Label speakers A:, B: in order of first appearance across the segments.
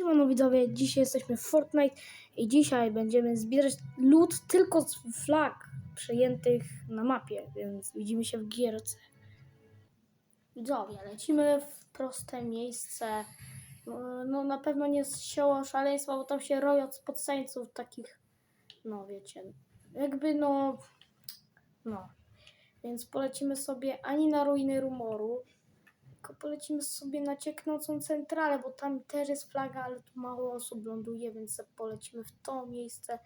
A: Siemano widzowie, dzisiaj jesteśmy w Fortnite i dzisiaj będziemy zbierać loot tylko z flag przejętych na mapie, więc widzimy się w gierce. Widzowie, lecimy w proste miejsce. No, No na pewno nie z sioła szaleństwa, bo tam się roją od podsańców takich, no wiecie, jakby no, no. Więc polecimy sobie ani na ruiny rumoru, tylko polecimy sobie na cieknącą centralę, bo tam też jest flaga, ale tu mało osób ląduje, więc polecimy w to miejsce,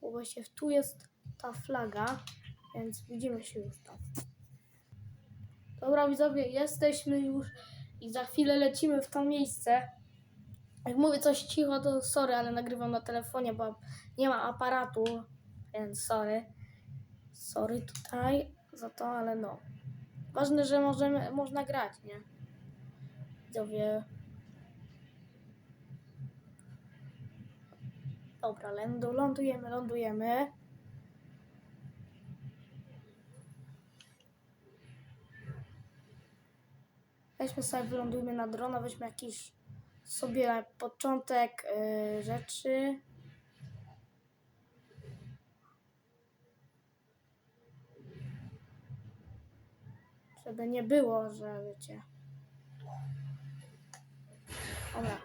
A: bo właśnie tu jest ta flaga, więc widzimy się już tam. Dobra widzowie, jesteśmy już i za chwilę lecimy w to miejsce. Jak mówię coś cicho, to sorry, ale nagrywam na telefonie, bo nie ma aparatu, więc sorry. Sorry tutaj za to, ale no. Ważne, że możemy, można grać, nie? Widzowie. Dobra, lądu, lądujemy, lądujemy. Weźmy sobie, wylądujmy na drona, weźmy jakiś sobie na początek y, rzeczy. Żeby nie było, że wiecie. Dobra.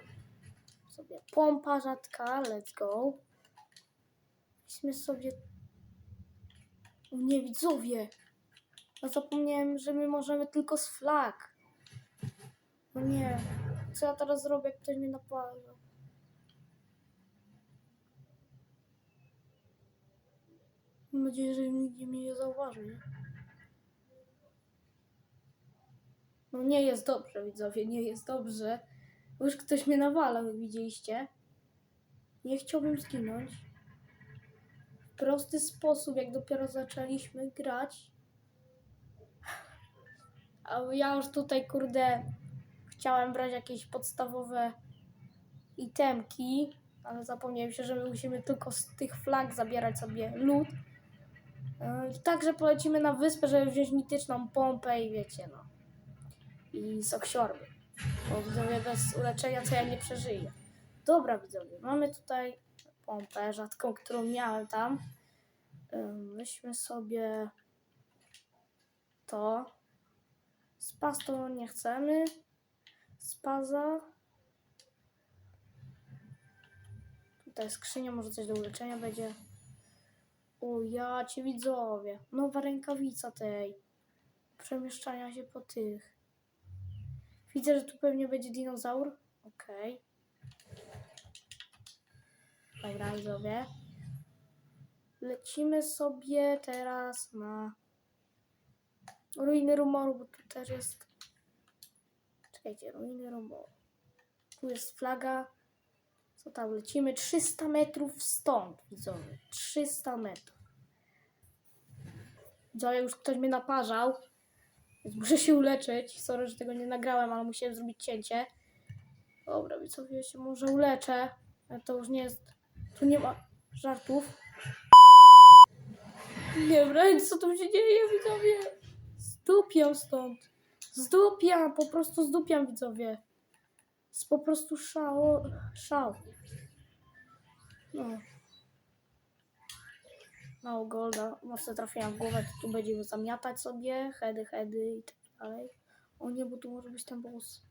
A: Sobie pompa rzadka, let's go. Weźmy sobie... Nie, widzowie! No zapomniałem, że my możemy tylko z flag. No nie. Co ja teraz zrobię, jak ktoś mnie napada? Mam nadzieję, że nikt mnie nie zauważy? No nie jest dobrze, widzowie, nie jest dobrze. Już ktoś mnie nawalał, jak widzieliście. Nie chciałbym zginąć. W prosty sposób, jak dopiero zaczęliśmy grać. A ja już tutaj, kurde, chciałem brać jakieś podstawowe itemki, ale zapomniałem się, że my musimy tylko z tych flag zabierać sobie loot. Yy, Także polecimy na wyspę, żeby wziąć mityczną pompę i wiecie, no i soksiorby. Bo widzowie bez uleczenia to ja nie przeżyję. Dobra widzowie, mamy tutaj pompę rzadką, którą miałem tam. Weźmy sobie to. Spas to nie chcemy. Spaza. Tutaj skrzynia, może coś do uleczenia będzie. O ja cię widzowie. Nowa rękawica tej. Przemieszczania się po tych. Widzę, że tu pewnie będzie dinozaur. Okej. Dobra, widzowie. Lecimy sobie teraz na ruiny rumoru, bo tu też jest. Czekajcie, ruiny rumoru. Tu jest flaga. Co tam? Lecimy 300 metrów stąd, widzowie. 300 metrów. Widzowie, już ktoś mnie naparzał. Więc muszę się uleczyć. Sorry, że tego nie nagrałem, ale musiałem zrobić cięcie. Dobra, widzowie, ja się może uleczę. Ale to już nie jest... Tu nie ma żartów. Nie wiem, co tu się dzieje, widzowie. Zdupiam stąd. Zdupiam, po prostu zdupiam, widzowie. Jest po prostu szał. Szał. No. Mało golda, mocno trafiłam w głowę, to tu będziemy zamiatać sobie, heady, heady i tak dalej. O nie, bo tu może być ten boss.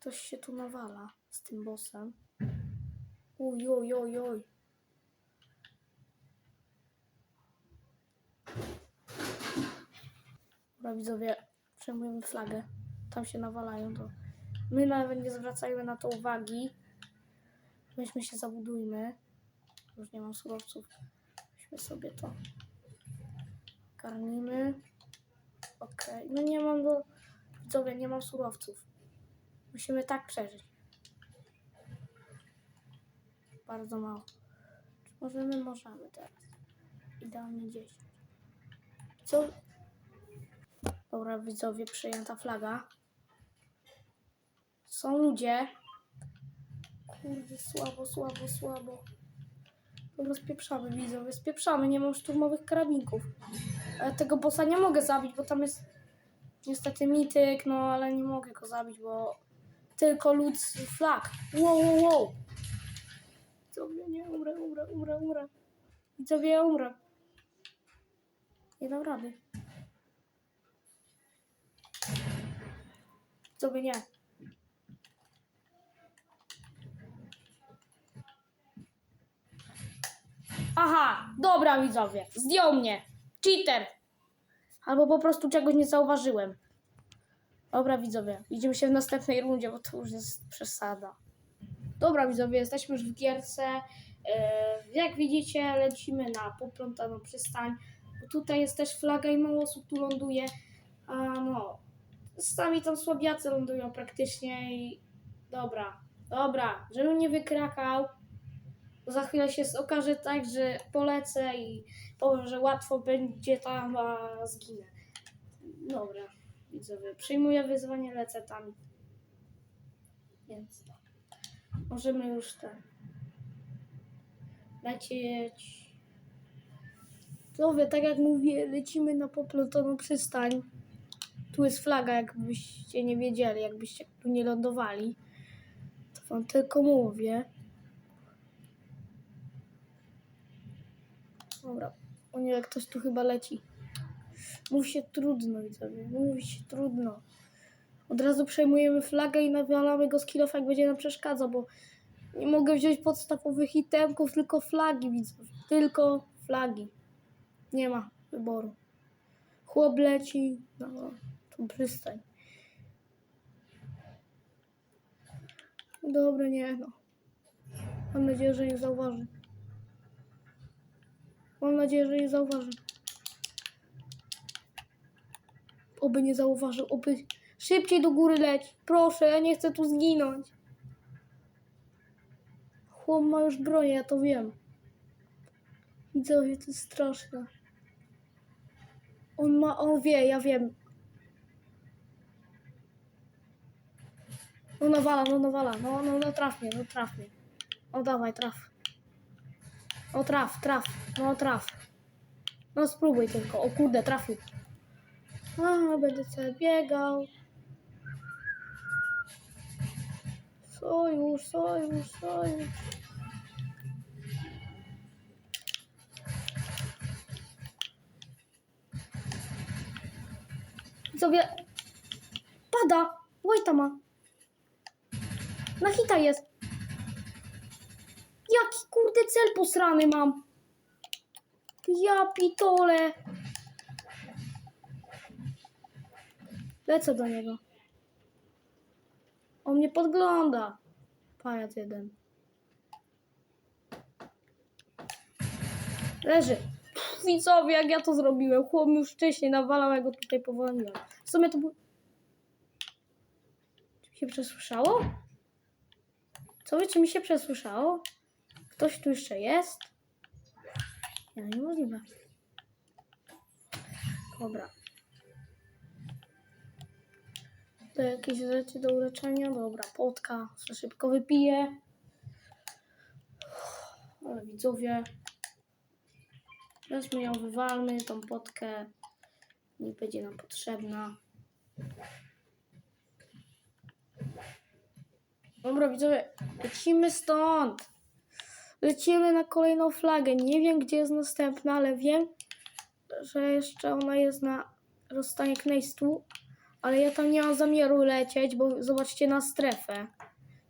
A: Ktoś się tu nawala z tym bossem. Uj, oj, oj, oj. Dobra, widzowie, przejmujemy flagę. Tam się nawalają, to my nawet nie zwracajmy na to uwagi. Weźmy się zabudujmy. Już nie mam surowców. Weźmy sobie to. Karmimy. Okej. No nie mam do... Widzowie, nie mam surowców. Musimy tak przeżyć. Bardzo mało. Czy możemy? Możemy teraz. Idealnie 10. Co? Dobra, widzowie, przejęta flaga. Są ludzie. Kurde, słabo, słabo, słabo. Dobra, spieprzamy, widzowie, spieprzamy. Nie mam szturmowych karabinków. Ale tego bossa nie mogę zabić, bo tam jest niestety mityk, no ale nie mogę go zabić, bo tylko lud flag. Wow, wow, wow. Widzowie, nie, umrę, umrę, umrę, umrę. Widzowie, ja umrę. Nie dam rady. Widzowie, nie. Aha, dobra widzowie, zdjął mnie. Cheater. Albo po prostu czegoś nie zauważyłem. Dobra widzowie, widzimy się w następnej rundzie, bo to już jest przesada. Dobra widzowie, jesteśmy już w gierce. E, jak widzicie, lecimy na poplątaną przystań. Tutaj jest też flaga i mało osób tu ląduje. A no, sami tam słabiacy lądują praktycznie i... Dobra, dobra, żebym nie wykrakał. Za chwilę się okaże tak, że polecę i powiem, że łatwo będzie tam, a zginę. Dobra, widzowie, przyjmuję wyzwanie, lecę tam. Więc możemy już ten lecieć. Widzowie, tak jak mówię, lecimy na poplotoną przystań. Tu jest flaga, jakbyście nie wiedzieli, jakbyście tu nie lądowali. To wam tylko mówię. Dobra. O nie, jak ktoś tu chyba leci. Mówi się trudno, widzowie. Mówi się trudno. Od razu przejmujemy flagę i nawalamy go z kilofa, jak będzie nam przeszkadzał, bo nie mogę wziąć podstawowych itemków, tylko flagi, widzowie. Tylko flagi. Nie ma wyboru. Chłop leci na tą przystań. Dobra, nie no. Mam nadzieję, że nie zauważy. Mam nadzieję, że nie zauważy. Oby nie zauważył, oby szybciej do góry leć. Proszę, ja nie chcę tu zginąć. Chłop ma już broń, ja to wiem. Widzowie, to jest straszne. On ma, on wie, ja wiem. No nawala, no nawala, no, no, no traf mnie, no traf mnie. O dawaj, traf. O traf, traf, no traf. No spróbuj tylko, o kurde, trafił. A, będę sobie biegał. Sojusz, sojusz, sojusz. Sobie pada. Wojta ma. Na hita jest. Kurde cel posrany mam. Ja pitole. Lecę do niego. On mnie podgląda. Pajac jeden. Leży. Pff, Widzowie, jak ja to zrobiłem. Chłop już wcześniej nawalał, go tutaj powolniłem. W sumie to był... Czy mi się przesłyszało? Co wy, czy mi się przesłyszało? Ktoś tu jeszcze jest? Nie, niemożliwe. Dobra. To jakieś rzeczy do uleczenia? Dobra, potka. Szybko wypiję. Ale widzowie. Teraz my ją wywalmy, tą potkę. Nie będzie nam potrzebna. Dobra, widzowie, lecimy stąd. Lecimy na kolejną flagę. Nie wiem, gdzie jest następna, ale wiem, że jeszcze ona jest na rozstanie Knejstu. Ale ja tam nie mam zamiaru lecieć, bo zobaczcie na strefę.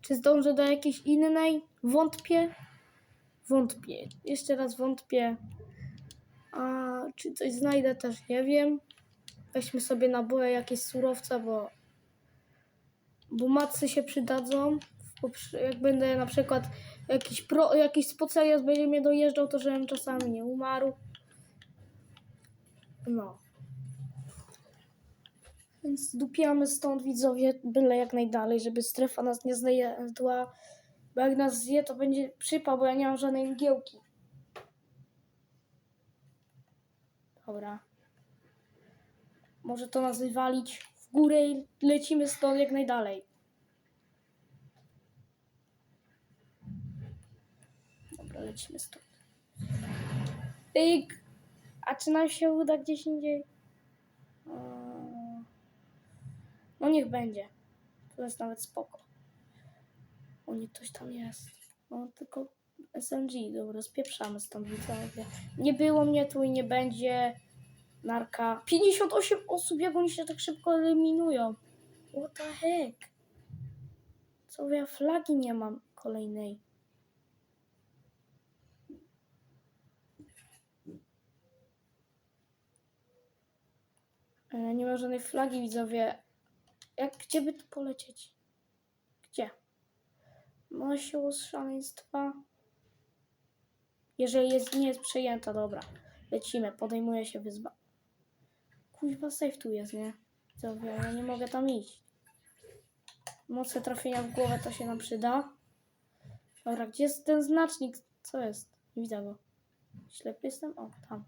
A: Czy zdążę do jakiejś innej? Wątpię. Wątpię. Jeszcze raz wątpię. A czy coś znajdę też nie wiem. Weźmy sobie naboje jakieś surowce, bo bo macy się przydadzą. Jak będę na przykład jakiś, pro, jakiś spocelias będzie mnie dojeżdżał, to żebym czasami nie umarł. No. Więc dupiamy stąd widzowie, byle jak najdalej, żeby strefa nas nie zjadła. Bo jak nas zje, to będzie przypał, bo ja nie mam żadnej mgiełki. Dobra. Może to nas wywalić w górę i lecimy stąd jak najdalej. Dobra, lecimy stąd. Tyk! A czy nam się uda gdzieś indziej? No niech będzie. To jest nawet spoko. O nie, ktoś tam jest. No tylko SMG, dobra, spieprzamy stąd. Nie było mnie tu i nie będzie. Narka. 58 osób, jak oni się tak szybko eliminują. What the heck? Co ja flagi nie mam kolejnej. Nie ma żadnej flagi, widzowie. Jak, gdzie by tu polecieć? Gdzie? Mosiu z szaleństwa. Jeżeli jest, nie jest przejęta, dobra. Lecimy, podejmuje się wyzwa. Kuźwa, safe tu jest, nie? Widzowie, ja nie mogę tam iść. Mocne trafienia w głowę to się nam przyda. Dobra, gdzie jest ten znacznik? Co jest? Nie widzę go. Ślepy jestem? O, tam.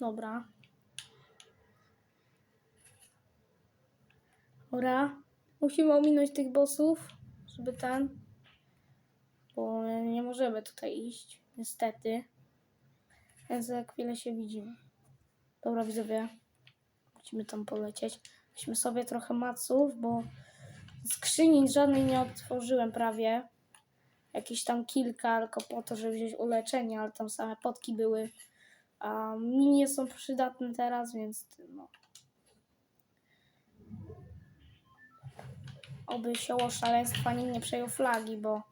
A: Dobra. Dobra. Musimy ominąć tych bossów, żeby ten. Bo nie możemy tutaj iść, niestety. Więc za chwilę się widzimy. Dobra, widzowie. Musimy tam polecieć. Weźmy sobie trochę maców, bo skrzyni żadnej nie otworzyłem prawie. Jakieś tam kilka, tylko po to, żeby wziąć uleczenie, ale tam same potki były. A mi nie są przydatne teraz, więc no. Oby sioło szaleństwa nikt nie przejął flagi, bo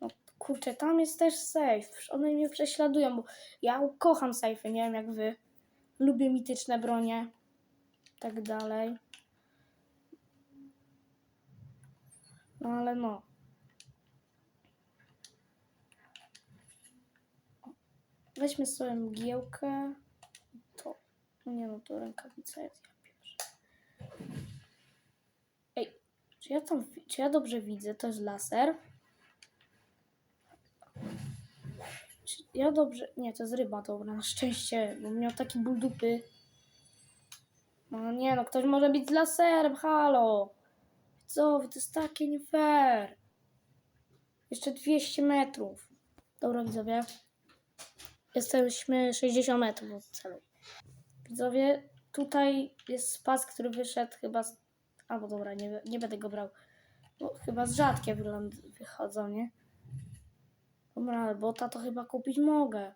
A: no kurczę, tam jest też safe. One mnie prześladują, bo ja kocham safe, nie wiem jak wy. Lubię mityczne bronie. Tak dalej. No ale no. Weźmy sobie mgiełkę. To. No nie no, to rękawica jest ja pierwsza. Ej, czy ja tam. Czy ja dobrze widzę? To jest laser. Czy ja dobrze. Nie, to jest ryba, dobra, na szczęście, bo miał taki ból dupy. No nie no, ktoś może być z laserem, halo. Co, to jest takie nie fair. Jeszcze 200 metrów. Dobra, widzowie. Jesteśmy 60 metrów od celu. Widzowie, tutaj jest spas, który wyszedł chyba z... Albo dobra, nie, nie będę go brał. Bo chyba z rzadkie wychodzą, nie? Dobra, ale bota to chyba kupić mogę.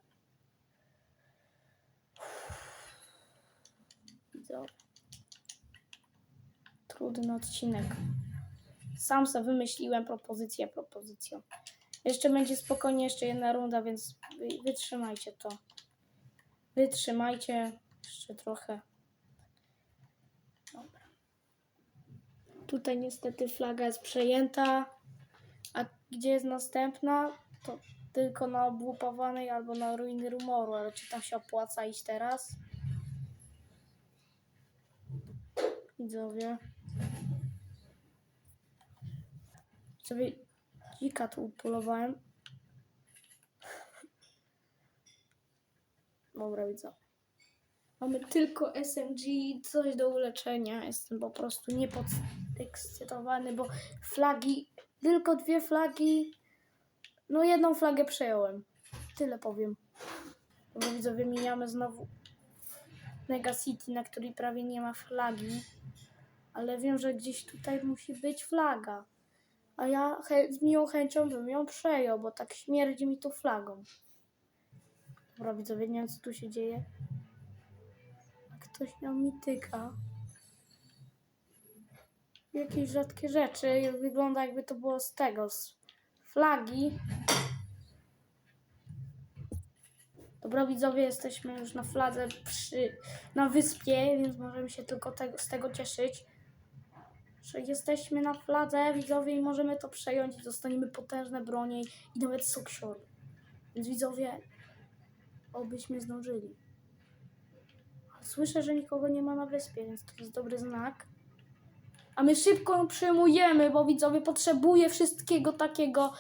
A: Widzowie. Trudny odcinek. Sam sobie wymyśliłem propozycję propozycją. Jeszcze będzie spokojnie, jeszcze jedna runda, więc wy- wytrzymajcie to. Wytrzymajcie jeszcze trochę. Dobra. Tutaj niestety flaga jest przejęta. A gdzie jest następna? To tylko na obłupowanej albo na ruiny rumoru, ale czy tam się opłaca iść teraz? Widzowie. Sobie dzika tu upolowałem. Dobra, widzę. Mamy tylko SMG, coś do uleczenia. Jestem po prostu niepodekscytowany, bo flagi, tylko dwie flagi. No jedną flagę przejąłem. Tyle powiem. Dobra, widzowie, mijamy znowu Mega City, na której prawie nie ma flagi. Ale wiem, że gdzieś tutaj musi być flaga. A ja z miłą chęcią bym ją przejął, bo tak śmierdzi mi tu flagą. Dobra, widzowie, nie wiem co tu się dzieje. Ktoś miał mi tyka. Jakieś rzadkie rzeczy. Wygląda jakby to było z tego, z flagi. Dobra, widzowie, jesteśmy już na fladze przy, na wyspie, więc możemy się tylko z tego cieszyć że jesteśmy na fladze, widzowie, i możemy to przejąć i dostaniemy potężne bronie i nawet soksior. Więc widzowie, obyśmy zdążyli. Słyszę, że nikogo nie ma na wyspie, więc to jest dobry znak. A my szybko ją przejmujemy, bo widzowie potrzebuje wszystkiego takiego.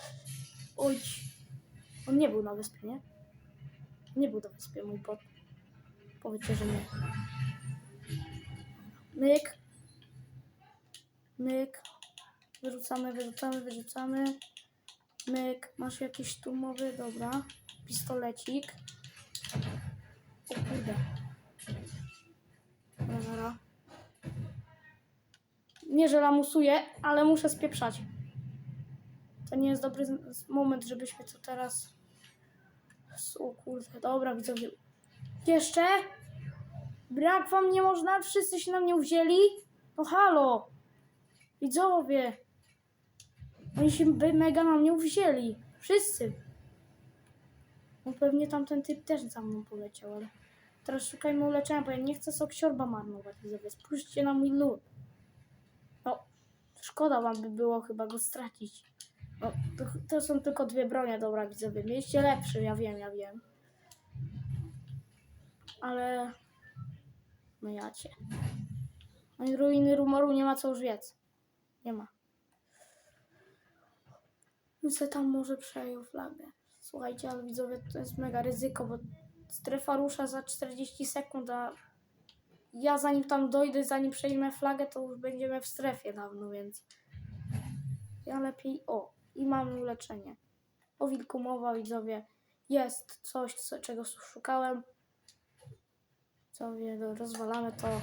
A: Oj, on nie był na wyspie, nie? Nie był na wyspie, mój bot. Powiedzcie, że nie. Myk. Myk. Wyrzucamy, wyrzucamy, wyrzucamy. Myk. Masz jakieś tłumowy? Dobra. Pistolecik. O kurde. Dobra. Nie, że lamusuję, ale muszę spieprzać. To nie jest dobry moment, żebyśmy tu teraz... O kurde, dobra widzowie. Jeszcze? Brak wam nie można? Wszyscy się na mnie wzięli? No halo! Widzowie! Oni się be- mega na mnie wzięli. Wszyscy. No pewnie tamten typ też za mną poleciał, ale... Teraz szukajmy uleczenia, bo ja nie chcę sok siorba marnować, widzowie. Spójrzcie na mój lód. No, szkoda wam by było chyba go stracić. No, to, to są tylko dwie bronie, dobra widzowie. Mieliście lepszy, ja wiem, ja wiem. Ale... No ja cię. No ruiny rumoru nie ma co już wiec. Nie ma. Muszę tam może przejął flagę. Słuchajcie, ale widzowie, to jest mega ryzyko, bo strefa rusza za 40 sekund, a ja zanim tam dojdę, zanim przejmę flagę, to już będziemy w strefie dawno, więc ja lepiej, o, i mamy uleczenie. O wilku mowa, widzowie, jest coś, co, czego szukałem. Widzowie, no, rozwalamy to.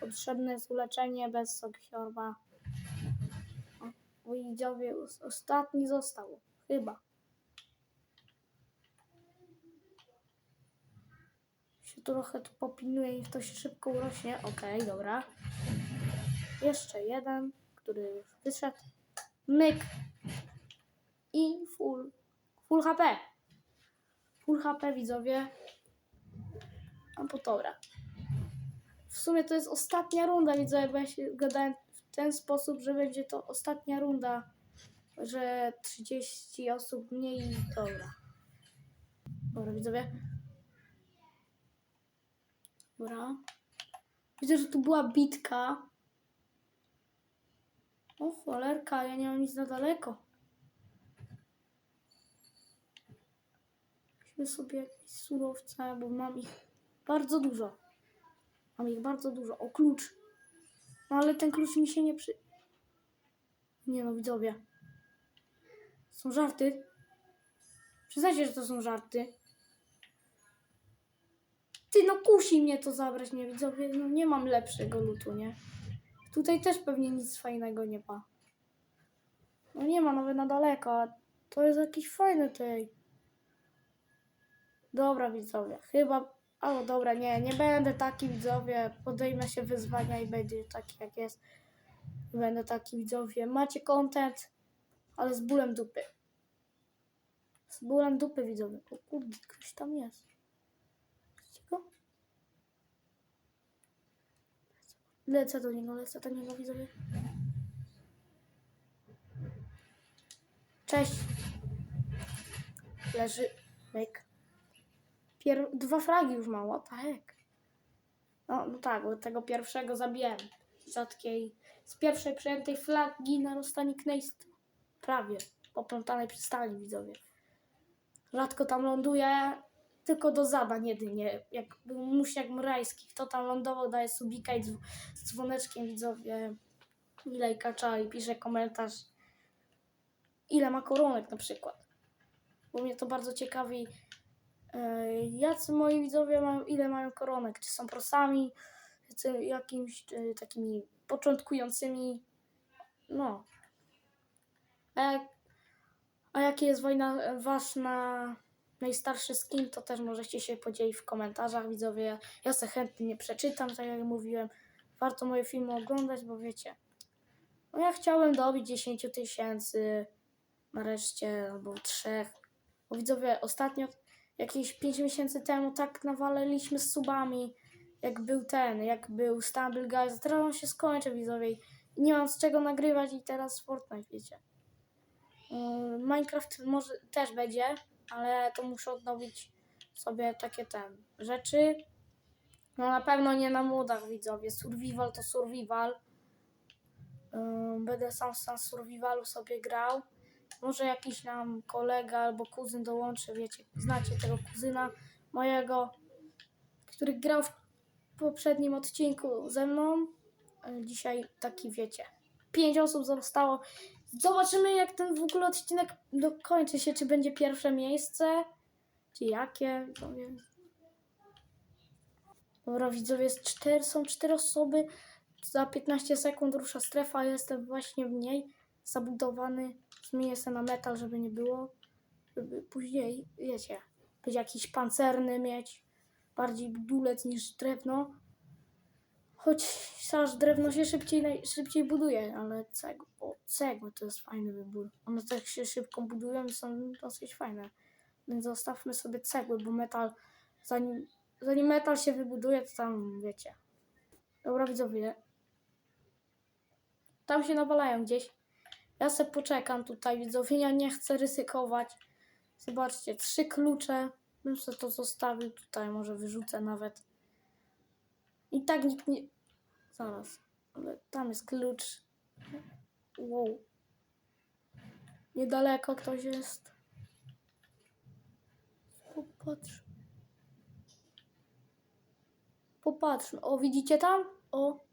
A: Potrzebne jest uleczenie bez soksiorba. Os- ostatni został, chyba. się trochę tu popilnuję, niech to się szybko urośnie. Okej, dobra. Jeszcze jeden, który już wyszedł. Myk. I full. Full HP. Full HP, widzowie. A po dobra. W sumie to jest ostatnia runda, widzowie, bo ja się gadałem ten sposób, że będzie to ostatnia runda. Że 30 osób mniej i dobra. Dobra, widzowie. Dobra. Widzę, że tu była bitka. O cholerka, ja nie mam nic na daleko. Weźmy sobie jakieś surowce, bo mam ich bardzo dużo. Mam ich bardzo dużo. O, klucz. No ale ten klucz mi się nie przy... Nie no, widzowie. Są żarty. Przyznajcie, że to są żarty. Ty, no kusi mnie to zabrać, nie widzowie, no nie mam lepszego lutu, nie? Tutaj też pewnie nic fajnego nie ma. No nie ma nawet na daleko, to jest jakiś fajny tej. Dobra widzowie, chyba... O dobra, nie, nie będę taki widzowie, podejmę się wyzwania i będzie taki jak jest. Będę taki widzowie, macie content, ale z bólem dupy. Z bólem dupy widzowie. O kurde, ktoś tam jest. Widzicie go? Lecę do niego, lecę do niego, widzowie. Cześć. Leży. Myk. Pier... Dwa fragi już the heck. No, no tak, bo tego pierwszego zabiłem. Rzadkiej, z pierwszej przejętej flagi na rozstanie Knejst. Prawie. Poplątanej przy stali, widzowie. Rzadko tam ląduje, tylko do zadań jedynie. Jak był Musiak Murajski, kto tam lądował, daje subika i dzw- z dzwoneczkiem widzowie. Ile kacza i pisze komentarz. Ile ma koronek na przykład. Bo mnie to bardzo ciekawi. Jacy moi widzowie mają, ile mają koronek? Czy są prosami, czy jakimiś e, takimi początkującymi? No. A, jak, a jaki jest wojna wasz na najstarszy skin, to też możecie się podzielić w komentarzach, widzowie. Ja se chętnie przeczytam, tak jak mówiłem. Warto moje filmy oglądać, bo wiecie. No ja chciałem dobić 10 tysięcy nareszcie, albo trzech. Bo widzowie, ostatnio, jakieś 5 miesięcy temu, tak nawaliliśmy z subami, jak był ten, jak był Stumble Guys. Teraz on się skończy, widzowie. I nie mam z czego nagrywać i teraz Fortnite, wiecie. Yy, Minecraft może też będzie, ale to muszę odnowić sobie takie ten rzeczy. No na pewno nie na modach widzowie. Survival to survival. Yy, Będę sam sam survivalu sobie grał. Może jakiś nam kolega albo kuzyn dołączy, wiecie, znacie tego kuzyna mojego, który grał w poprzednim odcinku ze mną. Yy, Dzisiaj taki wiecie. Pięć osób zostało. Zobaczymy, jak ten w ogóle odcinek dokończy się. Czy będzie pierwsze miejsce, czy jakie. Dobra, widzowie, jest cztery, są cztery osoby. za 15 sekund rusza strefa, jestem właśnie w niej, zabudowany, zmienię się na metal, żeby nie było, żeby później, wiecie, być jakiś pancerny mieć, bardziej budulec niż drewno, choć aż drewno się szybciej, szybciej buduje, ale cegły, o, cegły to jest fajny wybór, one tak się szybko budują i są dosyć fajne, więc zostawmy sobie cegły, bo metal, zanim, zanim metal się wybuduje, to tam, wiecie, Dobra widzowie. Tam się nawalają gdzieś. Ja se poczekam tutaj widzowie. Ja nie chcę ryzykować. Zobaczcie, trzy klucze. Bym sobie to zostawił tutaj. Może wyrzucę nawet. I tak nikt nie... Zaraz. Ale tam jest klucz. Wow. Niedaleko ktoś jest. Popatrz. Popatrzmy. O, widzicie tam? O.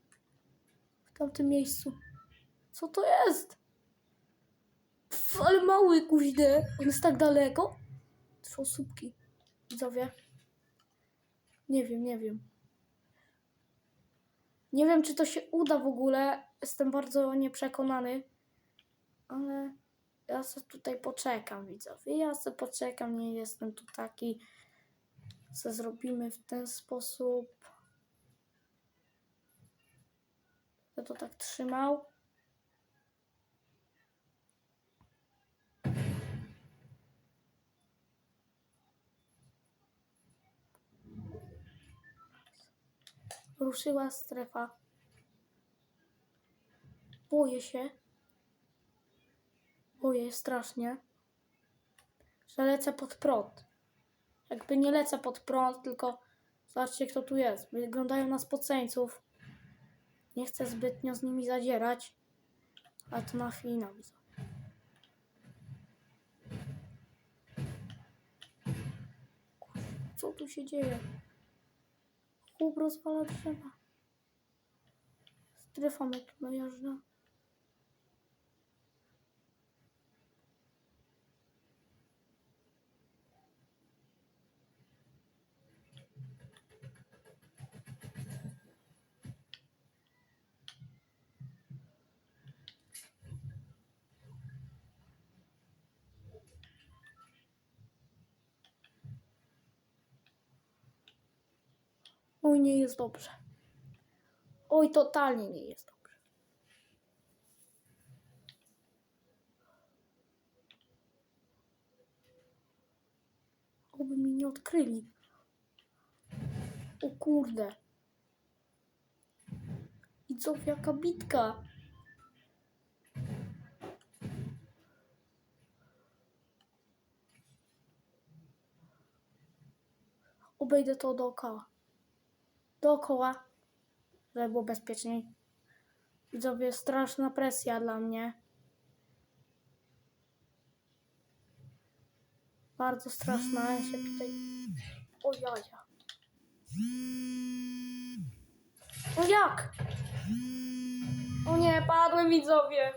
A: W tamtym miejscu. Co to jest? Pff, ale mały kuźde. On jest tak daleko. Trzy osóbki. Widzowie. Nie wiem, nie wiem. Nie wiem, czy to się uda w ogóle. Jestem bardzo nieprzekonany. Ale ja sobie tutaj poczekam, widzowie. Ja sobie poczekam. Nie jestem tu taki. Co zrobimy w ten sposób. Ja to tak trzymał. Ruszyła strefa. Boję się. Boję strasznie, że lecę pod prąd. Jakby nie lecę pod prąd, tylko zobaczcie kto tu jest. Wyglądają na spoceńców. Nie chcę zbytnio z nimi zadzierać, ale to na finał. Co tu się dzieje? Chłop rozwala drzewa. Strefa mnie Oj, nie jest dobrze. Oj, totalnie nie jest dobrze. Oby mi nie odkryli. O kurde. I co, jaka bitka? Obejdę to dookoła dookoła, żeby było bezpieczniej. Widzowie, straszna presja dla mnie. Bardzo straszna. Ja się tutaj... O jaja. O jak? O nie, padłem widzowie.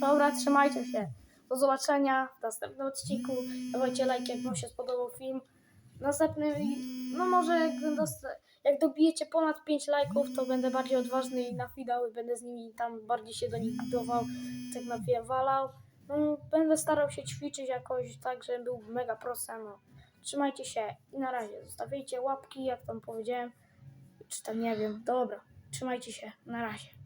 A: Dobra, trzymajcie się. Do zobaczenia w następnym odcinku. Dawajcie like, jak wam się spodobał film. Następny, no może jak, dosta- jak dobijecie ponad 5 lajków, to będę bardziej odważny i na finał będę z nimi tam bardziej się do nich budował, tak na wiem, walał. No, będę starał się ćwiczyć jakoś tak, żeby był mega prosty. No. Trzymajcie się i na razie. Zostawiajcie łapki, jak tam powiedziałem. Czy tam nie wiem. Dobra, trzymajcie się. Na razie.